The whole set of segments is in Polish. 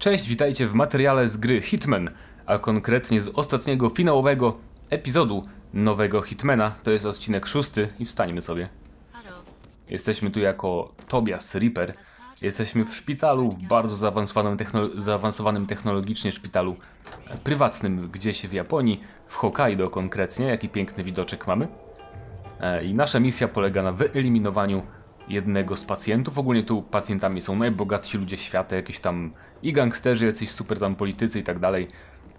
Cześć, witajcie w materiale z gry Hitman, a konkretnie z ostatniego finałowego epizodu nowego Hitmana. To jest odcinek szósty i wstańmy sobie. Jesteśmy tu jako Tobias Reaper. Jesteśmy w szpitalu, w bardzo zaawansowanym, technolo zaawansowanym technologicznie szpitalu prywatnym gdzieś w Japonii, w Hokkaido konkretnie. Jaki piękny widoczek mamy. E, I nasza misja polega na wyeliminowaniu jednego z pacjentów. Ogólnie tu pacjentami są najbogatsi ludzie świata, jakieś tam i gangsterzy, jacyś super tam politycy i tak dalej.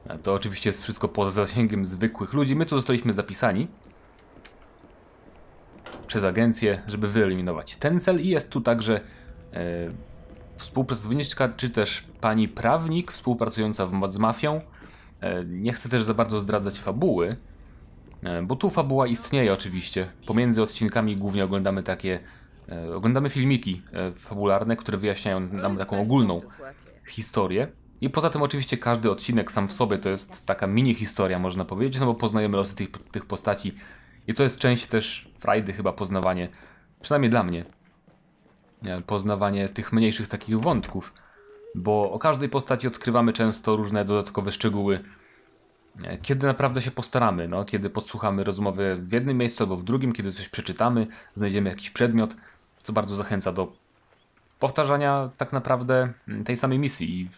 E, To oczywiście jest wszystko poza zasięgiem zwykłych ludzi. My tu zostaliśmy zapisani przez agencję, żeby wyeliminować ten cel i jest tu także e, współpracowniczka, czy też pani prawnik współpracująca w, z mafią. E, nie chcę też za bardzo zdradzać fabuły, e, bo tu fabuła istnieje oczywiście. Pomiędzy odcinkami głównie oglądamy takie, oglądamy filmiki e, fabularne, które wyjaśniają nam taką ogólną historię. I poza tym oczywiście każdy odcinek sam w sobie to jest taka mini historia można powiedzieć, no bo poznajemy losy tych, tych postaci. I to jest część też frajdy chyba poznawanie, przynajmniej dla mnie, e, poznawanie tych mniejszych takich wątków, bo o każdej postaci odkrywamy często różne dodatkowe szczegóły, e, kiedy naprawdę się postaramy, no, kiedy podsłuchamy rozmowy w jednym miejscu albo w drugim, kiedy coś przeczytamy, znajdziemy jakiś przedmiot, co bardzo zachęca do powtarzania tak naprawdę mm, tej samej misji. I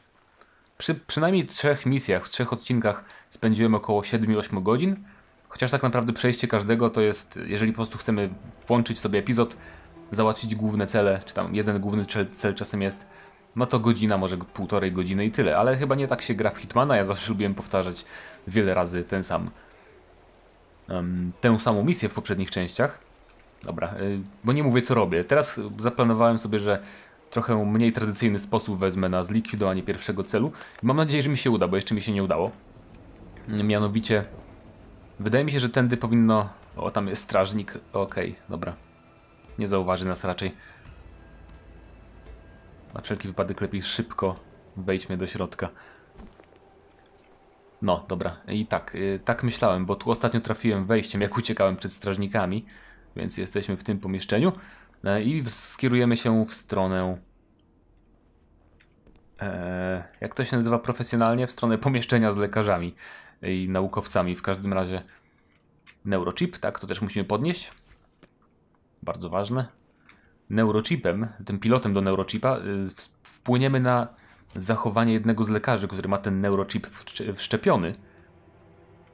przy przynajmniej trzech misjach, w trzech odcinkach spędziłem około 7-8 godzin, chociaż tak naprawdę przejście każdego to jest, jeżeli po prostu chcemy włączyć sobie epizod, załatwić główne cele, czy tam jeden główny cel, cel czasem jest, no to godzina, może półtorej godziny i tyle, ale chyba nie tak się gra w Hitmana, ja zawsze lubiłem powtarzać wiele razy ten sam, em, tę samą misję w poprzednich częściach. Dobra, y, bo nie mówię co robię. Teraz zaplanowałem sobie, że trochę mniej tradycyjny sposób wezmę na zlikwidowanie pierwszego celu. Mam nadzieję, że mi się uda, bo jeszcze mi się nie udało. Mianowicie, wydaje mi się, że tędy powinno... O, tam jest strażnik. Okej, dobra. Nie zauważy nas raczej. Na wszelki wypadek lepiej szybko wejdźmy do środka. No, dobra. I tak, y, tak myślałem, bo tu ostatnio trafiłem wejściem, jak uciekałem przed strażnikami, więc jesteśmy w tym pomieszczeniu e, i skierujemy się w stronę. E, jak to się nazywa profesjonalnie? W stronę pomieszczenia z lekarzami i naukowcami. W każdym razie neurochip, tak? To też musimy podnieść. Bardzo ważne. Neurochipem, tym pilotem do neurochipa, y, wpłyniemy na zachowanie jednego z lekarzy, który ma ten neurochip wszczepiony.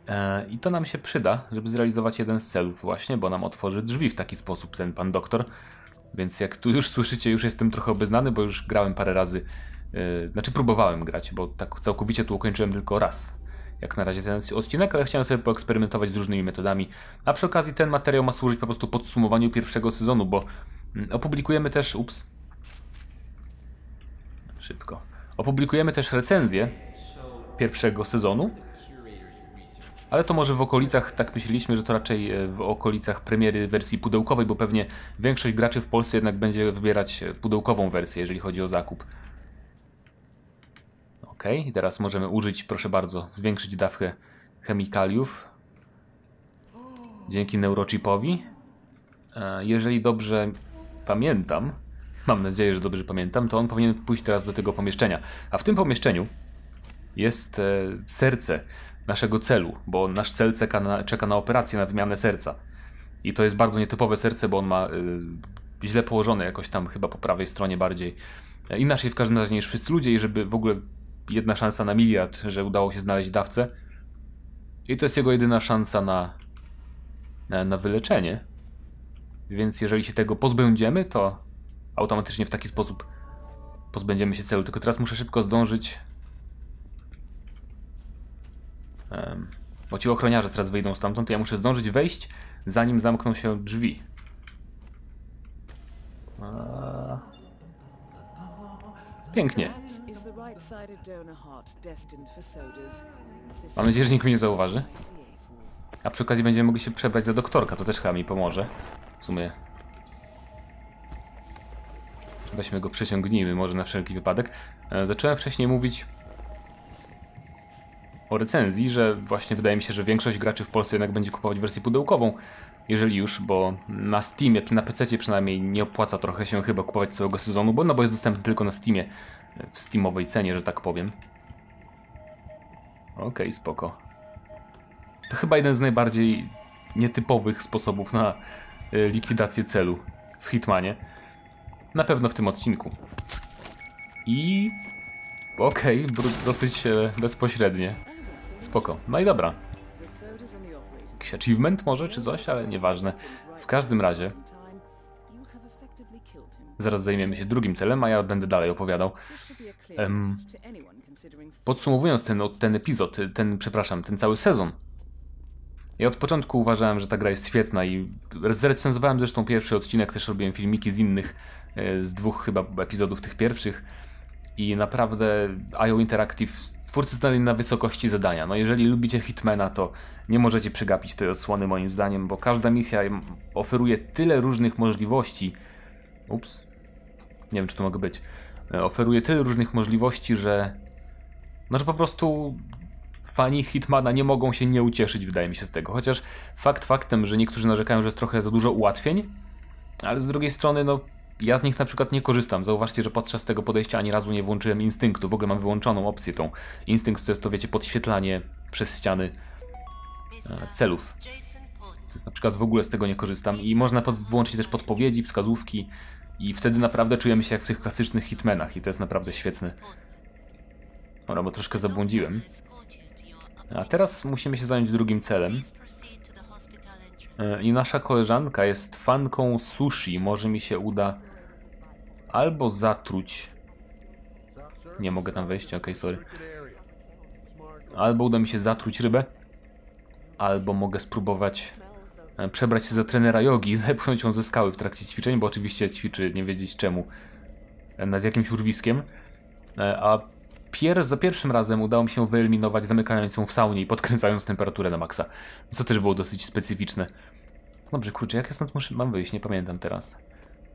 E, I to nam się przyda, żeby zrealizować jeden z celów właśnie, bo nam otworzy drzwi w taki sposób ten pan doktor. Więc jak tu już słyszycie, już jestem trochę obeznany, bo już grałem parę razy. Yy, znaczy próbowałem grać, bo tak całkowicie tu ukończyłem tylko raz. Jak na razie ten odcinek, ale chciałem sobie poeksperymentować z różnymi metodami. A przy okazji ten materiał ma służyć po prostu podsumowaniu pierwszego sezonu, bo mm, opublikujemy też... Ups. Szybko. Opublikujemy też recenzję pierwszego sezonu. Ale to może w okolicach, tak myśleliśmy, że to raczej e, w okolicach premiery wersji pudełkowej, bo pewnie większość graczy w Polsce jednak będzie wybierać e, pudełkową wersję, jeżeli chodzi o zakup. Ok, teraz możemy użyć, proszę bardzo, zwiększyć dawkę chemikaliów dzięki neurochipowi. E, Jeżeli dobrze pamiętam, mam nadzieję, że dobrze pamiętam, to on powinien pójść teraz do tego pomieszczenia. A w tym pomieszczeniu jest e, serce naszego celu, bo nasz cel czeka na, czeka na operację, na wymianę serca. I to jest bardzo nietypowe serce, bo on ma y, źle położone jakoś tam chyba po prawej stronie bardziej. E, Inaczej w każdym razie niż wszyscy ludzie i żeby w ogóle jedna szansa na miliard, że udało się znaleźć dawcę. I to jest jego jedyna szansa na, na, na wyleczenie. Więc jeżeli się tego pozbędziemy, to automatycznie w taki sposób pozbędziemy się celu. Tylko teraz muszę szybko zdążyć bo ci ochroniarze teraz wyjdą stamtąd, to ja muszę zdążyć wejść, zanim zamkną się drzwi. Pięknie. Mam nadzieję, że nikt mnie nie zauważy. is CA4. A przy okazji będziemy mogli się przebrać za doktorka, to też chyba mi pomoże. W sumie. Weźmy go, przeciągnijmy może na wszelki wypadek. E, Zacząłem wcześniej mówić o recenzji, że właśnie wydaje mi się, że większość graczy w Polsce jednak będzie kupować wersję pudełkową. Jeżeli już, bo na Steamie, na PC przynajmniej nie opłaca trochę się chyba kupować całego sezonu, bo no bo jest dostępny tylko na Steamie, w Steamowej cenie, że tak powiem. Okej, spoko. To chyba jeden z najbardziej nietypowych sposobów na y, likwidację celu w Hitmanie. Na pewno w tym odcinku. I... Okej, br- dosyć e, bezpośrednie. Spoko. No i dobra. Jakiś achievement może, czy coś, ale nieważne. W każdym razie, zaraz zajmiemy się drugim celem, a ja będę dalej opowiadał. Considering Podsumowując ten, ten epizod, ten, przepraszam, ten cały sezon. Ja od początku uważałem, że ta gra jest świetna i zrecenzowałem zresztą pierwszy odcinek, też robiłem filmiki z innych, z dwóch chyba epizodów tych pierwszych i naprawdę IO Interactive twórcy znali na wysokości zadania. No jeżeli lubicie Hitmana, to nie możecie przegapić tej odsłony moim zdaniem, bo każda misja oferuje tyle różnych możliwości. Ups. Nie wiem, czy to mogę być. E, Oferuje tyle różnych możliwości, że no, że po prostu fani Hitmana nie mogą się nie ucieszyć, wydaje mi się z tego. Chociaż fakt faktem, że niektórzy narzekają, że jest trochę za dużo ułatwień, ale z drugiej strony, no, ja z nich na przykład nie korzystam. Zauważcie, że podczas tego podejścia ani razu nie włączyłem instynktu. W ogóle mam wyłączoną opcję tą. Instynkt to jest to, wiecie, podświetlanie przez ściany e, celów. Jest na przykład w ogóle z tego nie korzystam i można pod, włączyć też podpowiedzi, wskazówki i wtedy naprawdę czujemy się jak w tych klasycznych hitmenach i to jest naprawdę świetne. Dobra, bo troszkę zabłądziłem. A teraz musimy się zająć drugim celem. E, I nasza koleżanka jest fanką sushi. Może mi się uda albo zatruć. Nie mogę tam wejść, okej, sorry. Albo uda mi się zatruć rybę, albo mogę spróbować e, przebrać się za trenera jogi i zepchnąć ją ze skały w trakcie ćwiczeń, bo oczywiście ćwiczy nie wiedzieć czemu e, nad jakimś urwiskiem. E, A pier za pierwszym razem udało mi się wyeliminować zamykając ją w saunie i podkręcając temperaturę na maksa. Co też było dosyć specyficzne. Dobrze, kurczę, jak ja stąd muszę, mam wyjść? Nie pamiętam teraz.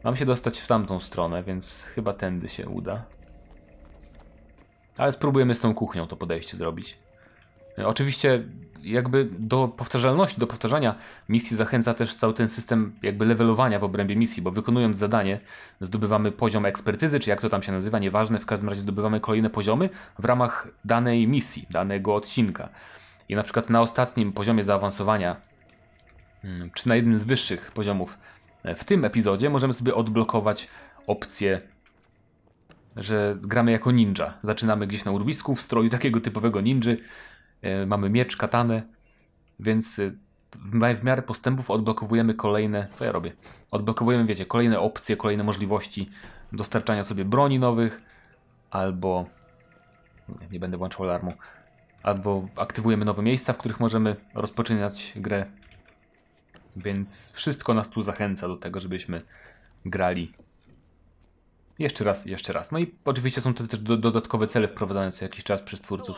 Mam się dostać w tamtą stronę, więc chyba tędy się uda. Ale spróbujemy z tą kuchnią to podejście zrobić. E, Oczywiście jakby do powtarzalności, do powtarzania misji zachęca też cały ten system jakby levelowania w obrębie misji, bo wykonując zadanie zdobywamy poziom ekspertyzy, czy jak to tam się nazywa, nieważne, w każdym razie zdobywamy kolejne poziomy w ramach danej misji, danego odcinka. I na przykład na ostatnim poziomie zaawansowania, mm, czy na jednym z wyższych poziomów w tym epizodzie możemy sobie odblokować opcję że gramy jako ninja. Zaczynamy gdzieś na urwisku w stroju takiego typowego ninży. E, mamy miecz, katanę, więc e, w miarę postępów odblokowujemy kolejne. Co ja robię? Odblokowujemy, wiecie, kolejne opcje, kolejne możliwości dostarczania sobie broni nowych, albo. Nie, nie będę włączał alarmu. Albo aktywujemy nowe miejsca, w których możemy rozpoczynać grę. Więc wszystko nas tu zachęca do tego, żebyśmy grali jeszcze raz, jeszcze raz. No i oczywiście są to też do, dodatkowe cele wprowadzane co jakiś czas przez twórców.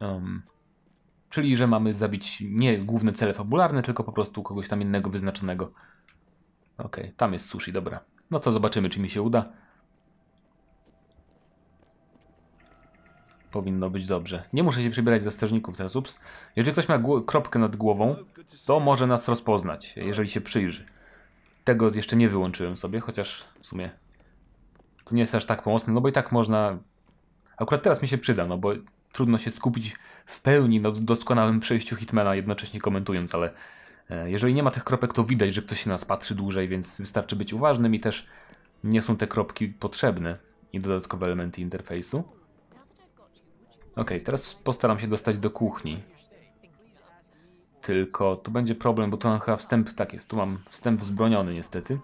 Um, czyli, że mamy zabić nie główne cele fabularne, tylko po prostu kogoś tam innego wyznaczonego. Okej, tam jest sushi, dobra. No to zobaczymy, czy mi się uda. Powinno być dobrze. Nie muszę się przybierać za strażników teraz, ups. Jeżeli ktoś ma kropkę nad głową, to może nas rozpoznać, jeżeli się przyjrzy. Tego jeszcze nie wyłączyłem sobie, chociaż w sumie to nie jest aż tak pomocne, no bo i tak można. Akurat teraz mi się przyda, no bo trudno się skupić w pełni na doskonałym przejściu Hitmana, jednocześnie komentując, ale e, jeżeli nie ma tych kropek, to widać, że ktoś się nas patrzy dłużej, więc wystarczy być uważnym i też nie są te kropki potrzebne i dodatkowe elementy interfejsu. Ok, teraz postaram się dostać do kuchni. Tylko tu będzie problem, bo tu mam chyba wstęp, tak jest, tu mam wstęp wzbroniony niestety.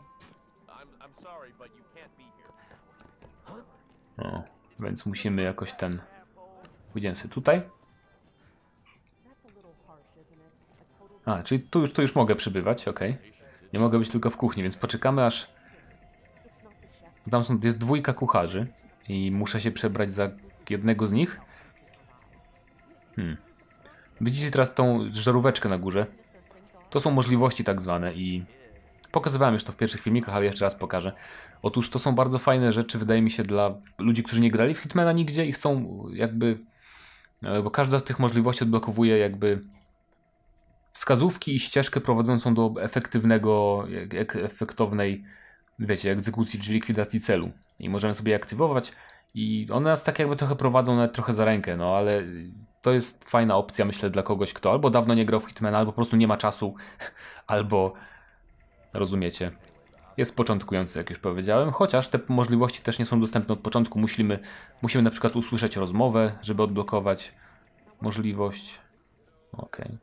O, więc musimy jakoś ten... Pójdziemy sobie tutaj. A, czyli tu już, tu już mogę przybywać, ok. Nie mogę być tylko w kuchni, więc poczekamy aż... Tam są, jest dwójka kucharzy i muszę się przebrać za jednego z nich. Hmm. Widzicie teraz tą żaróweczkę na górze? To są możliwości tak zwane i pokazywałem już to w pierwszych filmikach, ale jeszcze raz pokażę. Otóż to są bardzo fajne rzeczy, wydaje mi się, dla ludzi, którzy nie grali w Hitmana nigdzie i chcą jakby... e, Bo każda z tych możliwości odblokowuje jakby wskazówki i ścieżkę prowadzącą do efektywnego, ek- ek- efektownej, wiecie, egzekucji czy likwidacji celu. I możemy sobie je aktywować i one nas tak jakby trochę prowadzą nawet trochę za rękę, no ale to jest fajna opcja myślę dla kogoś, kto albo dawno nie grał w Hitmana, albo po prostu nie ma czasu, albo rozumiecie, jest początkujący, jak już powiedziałem, chociaż te możliwości też nie są dostępne od początku. Musimy, musimy na przykład usłyszeć rozmowę, żeby odblokować możliwość. Okej.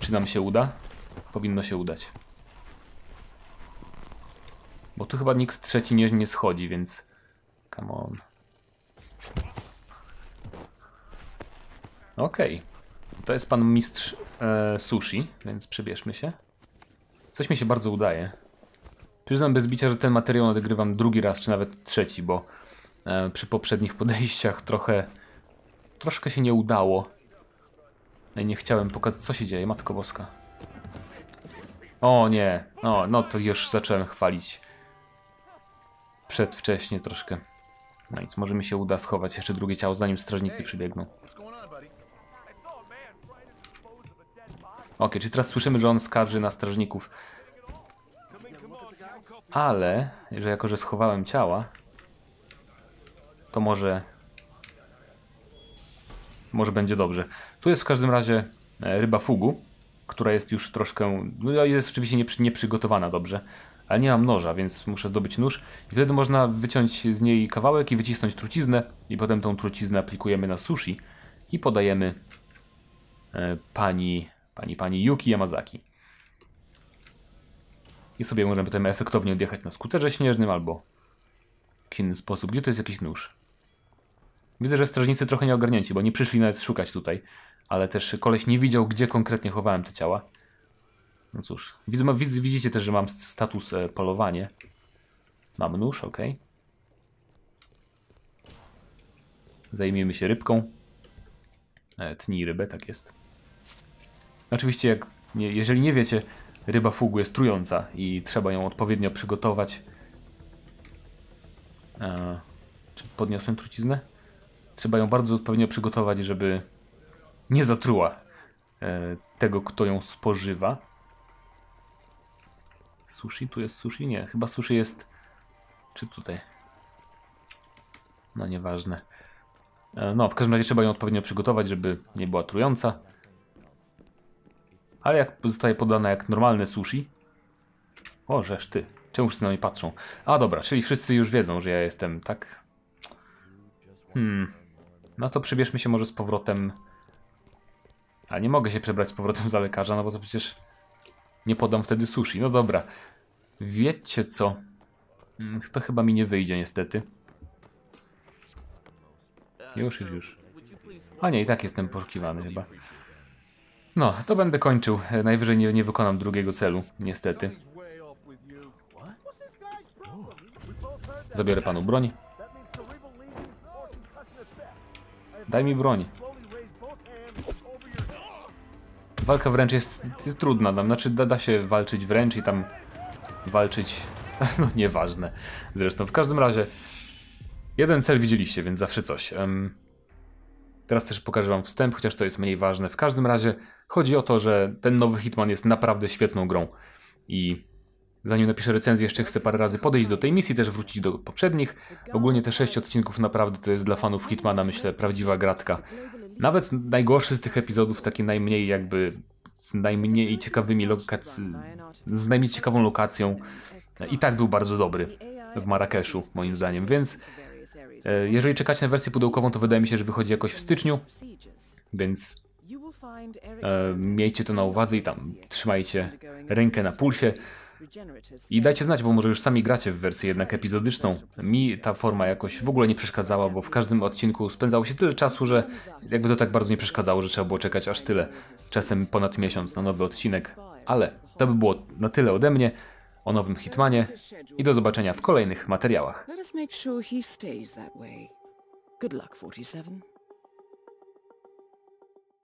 Czy nam się uda? Powinno się udać. Bo tu chyba nikt trzeci nie, nie schodzi, więc... Come on. Okej. To jest pan mistrz e, sushi, więc przebierzmy się. Coś mi się bardzo udaje. Przyznam bez bicia, że ten materiał nagrywam drugi raz, czy nawet trzeci, bo e, przy poprzednich podejściach trochę... Troszkę się nie udało. I nie chciałem pokazać, co się dzieje, Matko Boska. O nie, o, no to już zacząłem chwalić. Przedwcześnie troszkę. No nic, może mi się uda schować jeszcze drugie ciało, zanim strażnicy przybiegną. Okej, czyli teraz słyszymy, że on skarży na strażników. Ale, że jako, że schowałem ciała, to może... Może będzie dobrze. Tu jest w każdym razie e, ryba fugu, która jest już troszkę... No jest oczywiście nieprzy, nieprzygotowana dobrze, ale nie mam noża, więc muszę zdobyć nóż. I wtedy można wyciąć z niej kawałek i wycisnąć truciznę i potem tą truciznę aplikujemy na sushi i podajemy e, pani, pani, pani Yuki Yamazaki. I sobie możemy potem efektownie odjechać na skuterze śnieżnym albo w inny sposób. Gdzie tu jest jakiś nóż? Widzę, że strażnicy trochę nie ogarnięci, bo nie przyszli nawet szukać tutaj. Ale też koleś nie widział, gdzie konkretnie chowałem te ciała. No cóż, widzicie też, że mam status e, polowanie. Mam nóż, ok. Zajmiemy się rybką. E, tnij rybę, tak jest. Oczywiście, jak nie, jeżeli nie wiecie, ryba fugu jest trująca i trzeba ją odpowiednio przygotować. E, czy podniosłem truciznę? Trzeba ją bardzo odpowiednio przygotować, żeby nie zatruła e, tego, kto ją spożywa. Sushi? Tu jest sushi? Nie, chyba sushi jest... Czy tutaj? No nieważne. E, No, w każdym razie trzeba ją odpowiednio przygotować, żeby nie była trująca. Ale jak zostaje podana jak normalne sushi... O, żeż ty. Czemu wszyscy na mnie patrzą? A dobra, czyli wszyscy już wiedzą, że ja jestem, tak? Hmm. No to przebierzmy się może z powrotem... A nie mogę się przebrać z powrotem za lekarza, no bo to przecież nie podam wtedy sushi. No dobra. Wiecie co? Mm, To chyba mi nie wyjdzie niestety. Już, już, już. A nie, i tak jestem poszukiwany chyba. No, to będę kończył. Najwyżej nie, nie wykonam drugiego celu, niestety. Zabiorę panu broń. Daj mi broń. Walka wręcz jest, jest trudna, tam, znaczy da, da się walczyć wręcz i tam walczyć, no nieważne. Zresztą w każdym razie jeden cel widzieliście, więc zawsze coś. Em, teraz też pokażę wam wstęp, chociaż to jest mniej ważne. W każdym razie chodzi o to, że ten nowy Hitman jest naprawdę świetną grą i zanim napiszę recenzję, jeszcze chcę parę razy podejść do tej misji, też wrócić do poprzednich. Ogólnie te sześć odcinków naprawdę to jest dla fanów Hitmana, myślę, prawdziwa gratka. Nawet najgorszy z tych epizodów, taki najmniej jakby z najmniej ciekawymi lokac... z najmniej ciekawą lokacją i tak był bardzo dobry w Marrakeszu, moim zdaniem, więc e, jeżeli czekacie na wersję pudełkową, to wydaje mi się, że wychodzi jakoś w styczniu, więc e, miejcie to na uwadze i tam trzymajcie rękę na pulsie. I dajcie znać, bo może już sami gracie w wersję jednak epizodyczną. Mi ta forma jakoś w ogóle nie przeszkadzała, bo w każdym odcinku spędzało się tyle czasu, że jakby to tak bardzo nie przeszkadzało, że trzeba było czekać aż tyle. Czasem ponad miesiąc na nowy odcinek. Ale to by było na tyle ode mnie o nowym Hitmanie i do zobaczenia w kolejnych materiałach. Good luck, 47.